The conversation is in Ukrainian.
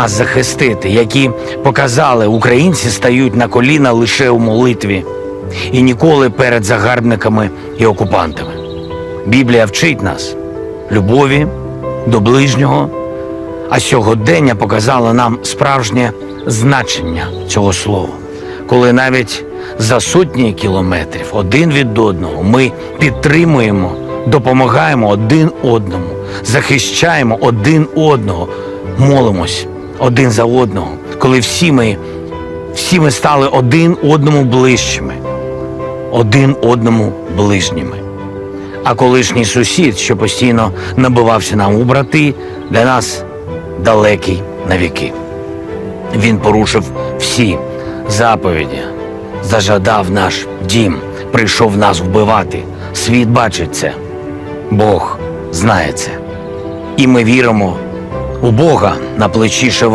нас захистити, які показали, українці стають на коліна лише у молитві і ніколи перед загарбниками і окупантами. Біблія вчить нас любові до ближнього, а сьогодення показало нам справжнє значення цього слова, коли навіть за сотні кілометрів один від одного ми підтримуємо, допомагаємо один одному, захищаємо один одного, молимось один за одного, коли всі ми, всі ми стали один одному ближчими, один одному ближніми. А колишній сусід, що постійно набивався нам у брати, для нас далекий навіки. Він порушив всі заповіді, зажадав наш дім, прийшов нас вбивати. Світ бачить це, Бог знає це. І ми віримо у Бога на плечі